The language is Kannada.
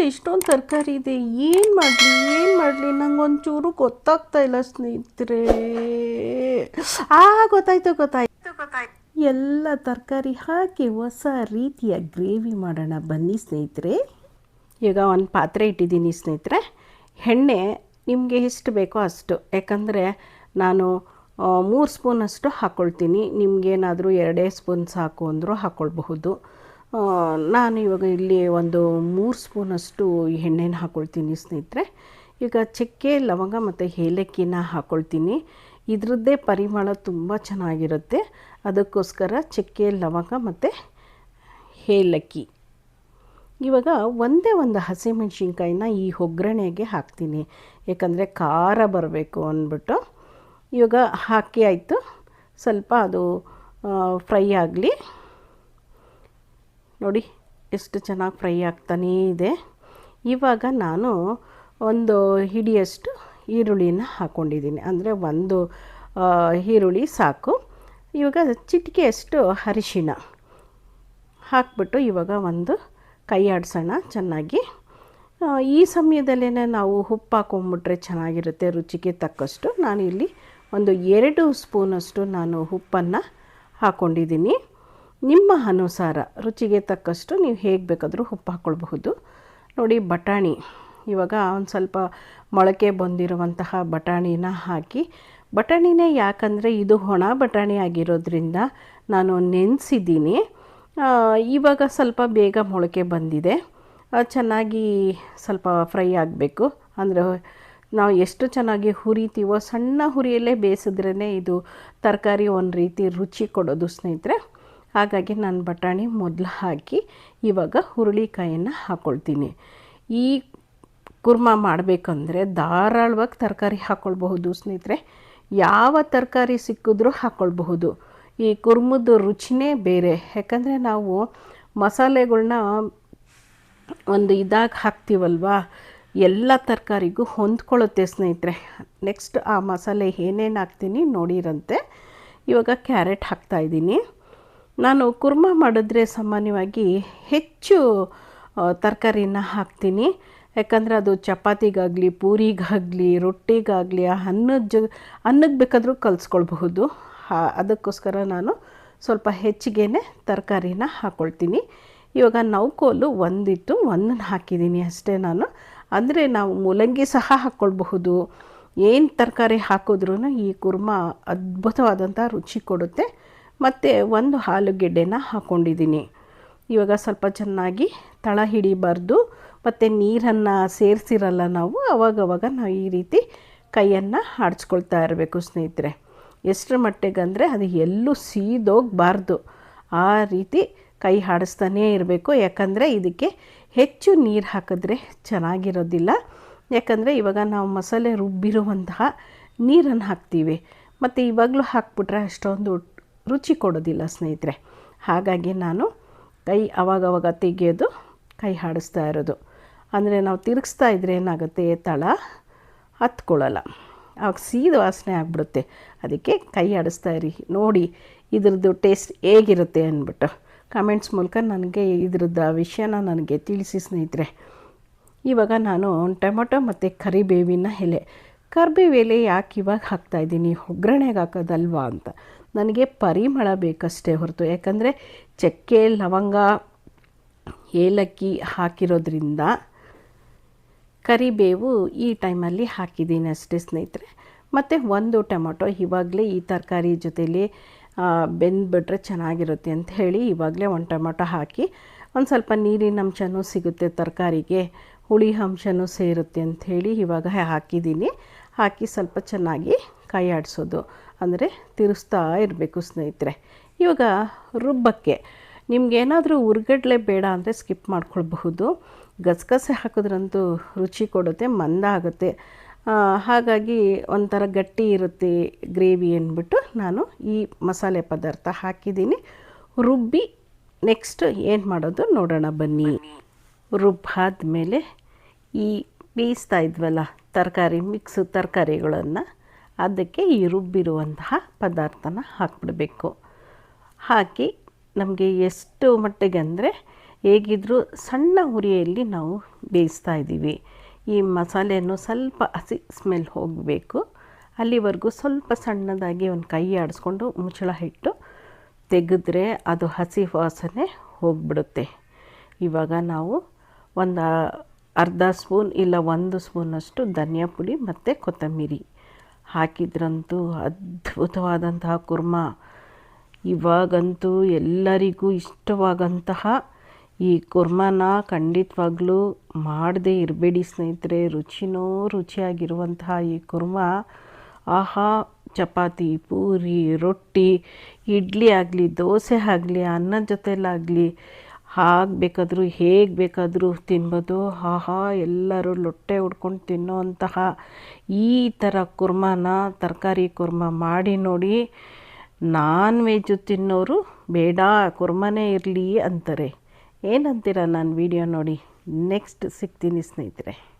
ಮುಂದೆ ಇಷ್ಟೊಂದು ತರಕಾರಿ ಇದೆ? ಏನು ಮಾಡಲಿ? ಏನು ಮಾಡಲಿ? ನಂಗೊಂಚೂರು ಗೊತ್ತಾಗ್ತಾ ಇಲ್ಲ ಸ್ನೇಹಿತರೆ. ಆ, ಗೊತ್ತಾಯ್ತು ಗೊತ್ತಾಯ್ತು. ಗೊತ್ತಾಯ್ತು ಎಲ್ಲ ತರಕಾರಿ ಹಾಕಿ ಹೊಸ ರೀತಿಯ ಗ್ರೇವಿ ಮಾಡೋಣ ಬನ್ನಿ ಸ್ನೇಹಿತರೆ. ಈಗ ಒಂದು ಪಾತ್ರೆ ಇಟ್ಟಿದ್ದೀನಿ ಸ್ನೇಹಿತರೆ. ಎಣ್ಣೆ ನಿಮಗೆ ಎಷ್ಟು ಬೇಕೋ ಅಷ್ಟು. ಯಾಕಂದರೆ ನಾನು ಮೂರು ಸ್ಪೂನಷ್ಟು ಹಾಕ್ಕೊಳ್ತೀನಿ ನಿಮಗೇನಾದರೂ ಎರಡೇ ಸ್ಪೂನ್ ಸಾಕು ಅಂದರೂ ಹಾಕ್ಕೊಳ್ಬಹುದು ನಾನು ಇವಾಗ ಇಲ್ಲಿ ಒಂದು ಮೂರು ಸ್ಪೂನಷ್ಟು ಎಣ್ಣೆನ ಹಾಕ್ಕೊಳ್ತೀನಿ ಸ್ನೇಹಿತರೆ. ಈಗ ಚಕ್ಕೆ, ಲವಂಗ ಮತ್ತು ಏಲಕ್ಕಿನ ಹಾಕ್ಕೊಳ್ತೀನಿ ಇದರದ್ದೇ ಪರಿಮಳ ತುಂಬ ಚೆನ್ನಾಗಿರುತ್ತೆ. ಅದಕ್ಕೋಸ್ಕರ ಚಕ್ಕೆ, ಲವಂಗ ಮತ್ತು ಏಲಕ್ಕಿ. ಇವಾಗ ಒಂದೇ ಒಂದು ಹಸಿಮೆಣ್ಸಿನ್ಕಾಯಿನ ಈ ಒಗ್ಗರಣೆಗೆ ಹಾಕ್ತೀನಿ. ಯಾಕಂದರೆ ಖಾರ ಬರಬೇಕು ಅಂದ್ಬಿಟ್ಟು. ಇವಾಗ ಹಾಕಿ ಆಯಿತು. ಸ್ವಲ್ಪ ಅದು ಫ್ರೈ ಆಗಲಿ. ನೋಡಿ ಎಷ್ಟು ಚೆನ್ನಾಗಿ ಫ್ರೈ ಆಗ್ತಾನೇ ಇದೆ. ಇವಾಗ ನಾನು ಒಂದು ಹಿಡಿಯಷ್ಟು ಈರುಳ್ಳಿನ ಹಾಕ್ಕೊಂಡಿದ್ದೀನಿ ಅಂದರೆ ಒಂದು ಈರುಳ್ಳಿ ಸಾಕು. ಇವಾಗ ಚಿಟಿಕೆಯಷ್ಟು ಅರಿಶಿಣ ಹಾಕ್ಬಿಟ್ಟು ಇವಾಗ ಒಂದು ಕೈ ಆಡಿಸೋಣ ಚೆನ್ನಾಗಿ. ಈ ಸಮಯದಲ್ಲೇ ನಾವು ಉಪ್ಪು ಹಾಕೊಂಬಿಟ್ರೆ ಚೆನ್ನಾಗಿರುತ್ತೆ, ರುಚಿಗೆ ತಕ್ಕಷ್ಟು. ನಾನು ಇಲ್ಲಿ ಒಂದು ಎರಡು ಸ್ಪೂನಷ್ಟು ನಾನು ಉಪ್ಪನ್ನು ಹಾಕ್ಕೊಂಡಿದ್ದೀನಿ ನಿಮ್ಮ ಅನುಸಾರ ರುಚಿಗೆ ತಕ್ಕಷ್ಟು ನೀವು ಹೇಗೆ ಬೇಕಾದರೂ ಉಪ್ಪು ಹಾಕ್ಕೊಳ್ಬಹುದು. ನೋಡಿ, ಬಟಾಣಿ. ಇವಾಗ ಒಂದು ಸ್ವಲ್ಪ ಮೊಳಕೆ ಬಂದಿರುವಂತಹ ಬಟಾಣಿನ ಹಾಕಿ, ಬಟಾಣಿನೇ ಯಾಕಂದರೆ ಇದು ಒಣ ಬಟಾಣಿ ಆಗಿರೋದ್ರಿಂದ ನಾನು ನೆನೆಸಿದ್ದೀನಿ. ಇವಾಗ ಸ್ವಲ್ಪ ಬೇಗ ಮೊಳಕೆ ಬಂದಿದೆ. ಚೆನ್ನಾಗಿ ಸ್ವಲ್ಪ ಫ್ರೈ ಆಗಬೇಕು. ಅಂದರೆ ನಾವು ಎಷ್ಟು ಚೆನ್ನಾಗಿ ಹುರಿತೀವೋ ಸಣ್ಣ ಹುರಿಯಲ್ಲೇ ಬೇಯಿಸಿದ್ರೇ ಇದು ತರಕಾರಿ ಒಂದು ರೀತಿ ರುಚಿ ಕೊಡೋದು ಸ್ನೇಹಿತರೆ. ಹಾಗಾಗಿ ನಾನು ಬಟಾಣಿ ಮೊದಲು ಹಾಕಿ ಇವಾಗ ಹುರುಳಿಕಾಯನ್ನು ಹಾಕ್ಕೊಳ್ತೀನಿ ಈ ಕುರ್ಮ ಮಾಡಬೇಕಂದ್ರೆ ಧಾರಾಳವಾಗಿ ತರಕಾರಿ ಹಾಕ್ಕೊಳ್ಬಹುದು ಸ್ನೇಹಿತರೆ. ಯಾವ ತರಕಾರಿ ಸಿಕ್ಕಿದ್ರೂ ಹಾಕ್ಕೊಳ್ಬಹುದು ಈ ಕುರ್ಮದ ರುಚಿನೇ ಬೇರೆ. ಯಾಕಂದರೆ ನಾವು ಮಸಾಲೆಗಳನ್ನ ಒಂದು ಇದಾಗಿ ಹಾಕ್ತೀವಲ್ವಾ? ಎಲ್ಲ ತರಕಾರಿಗೂ ಹೊಂದ್ಕೊಳ್ಳುತ್ತೆ ಸ್ನೇಹಿತರೆ. ನೆಕ್ಸ್ಟ್ ಆ ಮಸಾಲೆ ಏನೇನು ಹಾಕ್ತೀನಿ ನೋಡಿರಂತೆ. ಇವಾಗ ಕ್ಯಾರೆಟ್ ಹಾಕ್ತಾಯಿದ್ದೀನಿ ನಾನು ಕುರ್ಮ ಮಾಡಿದ್ರೆ ಸಾಮಾನ್ಯವಾಗಿ ಹೆಚ್ಚು ತರಕಾರಿನ ಹಾಕ್ತೀನಿ. ಯಾಕಂದರೆ ಅದು ಚಪಾತಿಗಾಗಲಿ, ಪೂರಿಗಾಗಲಿ, ರೊಟ್ಟಿಗಾಗಲಿ ಅನ್ನದ ಜೊ ಅನ್ನಕ್ಕೆ ಬೇಕಾದರೂ ಕಲಿಸ್ಕೊಳ್ಬಹುದು. ಅದಕ್ಕೋಸ್ಕರ ನಾನು ಸ್ವಲ್ಪ ಹೆಚ್ಚಿಗೆ ತರಕಾರಿನ ಹಾಕ್ಕೊಳ್ತೀನಿ ಇವಾಗ ನೌಕೋಲು ಒಂದಿತ್ತು, ಒಂದನ್ನು ಹಾಕಿದ್ದೀನಿ ಅಷ್ಟೇ ನಾನು. ಅಂದರೆ ನಾವು ಮೂಲಂಗಿ ಸಹ ಹಾಕ್ಕೊಳ್ಬಹುದು ಏನು ತರಕಾರಿ ಹಾಕಿದ್ರೂ ಈ ಕುರ್ಮ ಅದ್ಭುತವಾದಂಥ ರುಚಿ ಕೊಡುತ್ತೆ. ಮತ್ತು ಒಂದು ಆಲೂಗೆಡ್ಡೆನ ಹಾಕ್ಕೊಂಡಿದ್ದೀನಿ ಇವಾಗ ಸ್ವಲ್ಪ ಚೆನ್ನಾಗಿ ತಳ ಹಿಡಿಬಾರ್ದು, ಮತ್ತು ನೀರನ್ನು ಸೇರಿಸಿರಲ್ಲ ನಾವು, ಅವಾಗವಾಗ ನಾವು ಈ ರೀತಿ ಕೈಯನ್ನು ಆಡಿಸ್ಕೊಳ್ತಾ ಇರಬೇಕು ಸ್ನೇಹಿತರೆ. ಎಷ್ಟರ ಮಟ್ಟಿಗೆ ಅಂದರೆ ಅದು ಎಲ್ಲೂ ಸೀದೋಗಬಾರ್ದು. ಆ ರೀತಿ ಕೈ ಆಡಿಸ್ತಾನೇ ಇರಬೇಕು. ಯಾಕಂದರೆ ಇದಕ್ಕೆ ಹೆಚ್ಚು ನೀರು ಹಾಕಿದ್ರೆ ಚೆನ್ನಾಗಿರೋದಿಲ್ಲ. ಯಾಕಂದರೆ ಇವಾಗ ನಾವು ಮಸಾಲೆ ರುಬ್ಬಿರುವಂತಹ ನೀರನ್ನು ಹಾಕ್ತೀವಿ. ಮತ್ತು ಇವಾಗಲೂ ಹಾಕ್ಬಿಟ್ರೆ ಅಷ್ಟೊಂದು ರುಚಿ ಕೊಡೋದಿಲ್ಲ ಸ್ನೇಹಿತರೆ. ಹಾಗಾಗಿ ನಾನು ಕೈ ಅವಾಗವಾಗ ತೆಗೆಯೋದು ಕೈ ಹಾಡಿಸ್ತಾ ಇರೋದು. ಅಂದರೆ ನಾವು ತಿರುಗಿಸ್ತಾ ಇದ್ರೆ ಏನಾಗುತ್ತೆ? ತಳ ಹತ್ಕೊಳ್ಳಲ್ಲ. ಆವಾಗ ಸೀದ ವಾಸನೆ ಆಗಿಬಿಡುತ್ತೆ. ಅದಕ್ಕೆ ಕೈ ಆಡಿಸ್ತಾ ಇರಿ. ನೋಡಿ, ಇದ್ರದ್ದು ಟೇಸ್ಟ್ ಹೇಗಿರುತ್ತೆ ಅಂದ್ಬಿಟ್ಟು ಕಮೆಂಟ್ಸ್ ಮೂಲಕ ನನಗೆ ಇದ್ರದ್ದು ವಿಷಯನ ನನಗೆ ತಿಳಿಸಿ ಸ್ನೇಹಿತರೆ. ಇವಾಗ ನಾನು ಟೊಮೊಟೊ ಮತ್ತು ಕರಿಬೇವಿನ ಎಲೆ. ಕರಿಬೇವು ಎಲೆ ಯಾಕೆ ಇವಾಗ ಹಾಕ್ತಾಯಿದ್ದೀನಿ ಒಗ್ಗರಣೆಗೆ ಹಾಕೋದಲ್ವಾ ಅಂತ. ನನಗೆ ಪರಿಮಳ ಬೇಕಷ್ಟೇ ಹೊರತು. ಯಾಕಂದರೆ ಚಕ್ಕೆ, ಲವಂಗ, ಏಲಕ್ಕಿ ಹಾಕಿರೋದ್ರಿಂದ ಕರಿಬೇವು ಈ ಟೈಮಲ್ಲಿ ಹಾಕಿದ್ದೀನಿ ಅಷ್ಟೇ ಸ್ನೇಹಿತರೆ. ಮತ್ತು ಒಂದು ಟೊಮೊಟೊ ಇವಾಗಲೇ ಈ ತರಕಾರಿ ಜೊತೆಯಲ್ಲಿ ಬೆಂದ್ಬಿಟ್ರೆ ಚೆನ್ನಾಗಿರುತ್ತೆ ಅಂತ ಹೇಳಿ ಇವಾಗಲೇ ಒಂದು ಟೊಮೊಟೊ ಹಾಕಿ ಒಂದು ಸ್ವಲ್ಪ ನೀರಿನ ಅಂಶನೂ ಸಿಗುತ್ತೆ ತರಕಾರಿಗೆ, ಹುಳಿ ಅಂಶನೂ ಸೇರುತ್ತೆ ಅಂಥೇಳಿ ಇವಾಗ ಹಾಕಿದ್ದೀನಿ. ಹಾಕಿ ಸ್ವಲ್ಪ ಚೆನ್ನಾಗಿ ಕೈ ಆಡಿಸೋದು ಅಂದರೆ ತಿರುಸ್ತಾ ಇರಬೇಕು ಸ್ನೇಹಿತರೆ. ಇವಾಗ ರುಬ್ಬಕ್ಕೆ ನಿಮಗೇನಾದರೂ ಉರ್ಗಡ್ಲೆ ಬೇಡ ಅಂದರೆ ಸ್ಕಿಪ್ ಮಾಡ್ಕೊಳ್ಬಹುದು. ಗಸಗಸೆ ಹಾಕಿದ್ರಂತೂ ರುಚಿ ಕೊಡುತ್ತೆ, ಮಂದ ಆಗುತ್ತೆ. ಹಾಗಾಗಿ ಒಂಥರ ಗಟ್ಟಿ ಇರುತ್ತೆ ಗ್ರೇವಿ ಅಂದ್ಬಿಟ್ಟು ನಾನು ಈ ಮಸಾಲೆ ಪದಾರ್ಥ ಹಾಕಿದ್ದೀನಿ. ರುಬ್ಬಿ ನೆಕ್ಸ್ಟ್ ಏನು ಮಾಡೋದು ನೋಡೋಣ ಬನ್ನಿ. ರುಬ್ಬಾದ್ಮೇಲೆ ಈ ಬೇಯಿಸ್ತಾ ಇದ್ವಲ್ಲ, ತರಕಾರಿ ಮಿಕ್ಸ್ ತರಕಾರಿಗಳನ್ನು ಅದಕ್ಕೆ ಈ ರುಬ್ಬಿರುವಂತಹ ಪದಾರ್ಥನ ಹಾಕ್ಬಿಡಬೇಕು. ಹಾಕಿ ನಮಗೆ ಎಷ್ಟು ಮಟ್ಟಿಗೆ ಅಂದರೆ ಹೇಗಿದ್ದರೂ ಸಣ್ಣ ಉರಿಯಲ್ಲಿ ನಾವು ಬೇಯಿಸ್ತಾ ಇದ್ದೀವಿ. ಈ ಮಸಾಲೆಯನ್ನು ಸ್ವಲ್ಪ ಹಸಿ ಸ್ಮೆಲ್ ಹೋಗಬೇಕು. ಅಲ್ಲಿವರೆಗೂ ಸ್ವಲ್ಪ ಸಣ್ಣದಾಗಿ ಒಂದು ಕೈ ಆಡಿಸ್ಕೊಂಡು ಮುಚ್ಚಳ ಇಟ್ಟು ತೆಗೆದ್ರೆ ಅದು ಹಸಿ ವಾಸನೆ ಹೋಗ್ಬಿಡುತ್ತೆ. ಇವಾಗ ನಾವು ಒಂದು ಅರ್ಧ ಸ್ಪೂನ್ ಇಲ್ಲ ಒಂದು ಸ್ಪೂನಷ್ಟು ಧನಿಯಾ ಪುಡಿ ಮತ್ತು ಕೊತ್ತಂಬರಿ. ಹಾಕಿದ್ರಂತೂ ಅದ್ಭುತವಾದಂತಹ ಕುರ್ಮ. ಇವಾಗಂತೂ ಎಲ್ಲರಿಗೂ ಇಷ್ಟವಾದಂತಹ ಈ ಕುರ್ಮನ ಖಂಡಿತವಾಗ್ಲೂ ಮಾಡದೇ ಇರಬೇಡಿ ಸ್ನೇಹಿತರೆ, ರುಚಿನೋ ರುಚಿಯಾಗಿರುವಂತಹ ಈ ಕುರ್ಮ. ಆಹಾ, ಚಪಾತಿ, ಪೂರಿ, ರೊಟ್ಟಿ, ಇಡ್ಲಿ ಆಗಲಿ, ದೋಸೆ ಆಗಲಿ ಅನ್ನದ ಜೊತೆಲಾಗಲಿ ಹಾಗೆ ಬೇಕಾದರೂ, ಹೇಗೆ ಬೇಕಾದರೂ ತಿನ್ಬೋದು. ಆಹಾ, ಎಲ್ಲರೂ ಲೊಟ್ಟೆ ಉಡ್ಕೊಂಡು ತಿನ್ನೋವಂತಹ ಈ ಥರ ಕುರ್ಮಾನ, ತರಕಾರಿ ಕುರ್ಮ ಮಾಡಿ ನೋಡಿ ನಾನ್ ವೆಜ್ಜು ತಿನ್ನೋರು ಬೇಡ, ಕುರ್ಮನೇ ಇರಲಿ ಅಂತಾರೆ. ಏನಂತೀರ ನಾನು ವಿಡಿಯೋ ನೋಡಿ? ನೆಕ್ಸ್ಟ್ ಸಿಗ್ತೀನಿ ಸ್ನೇಹಿತರೆ.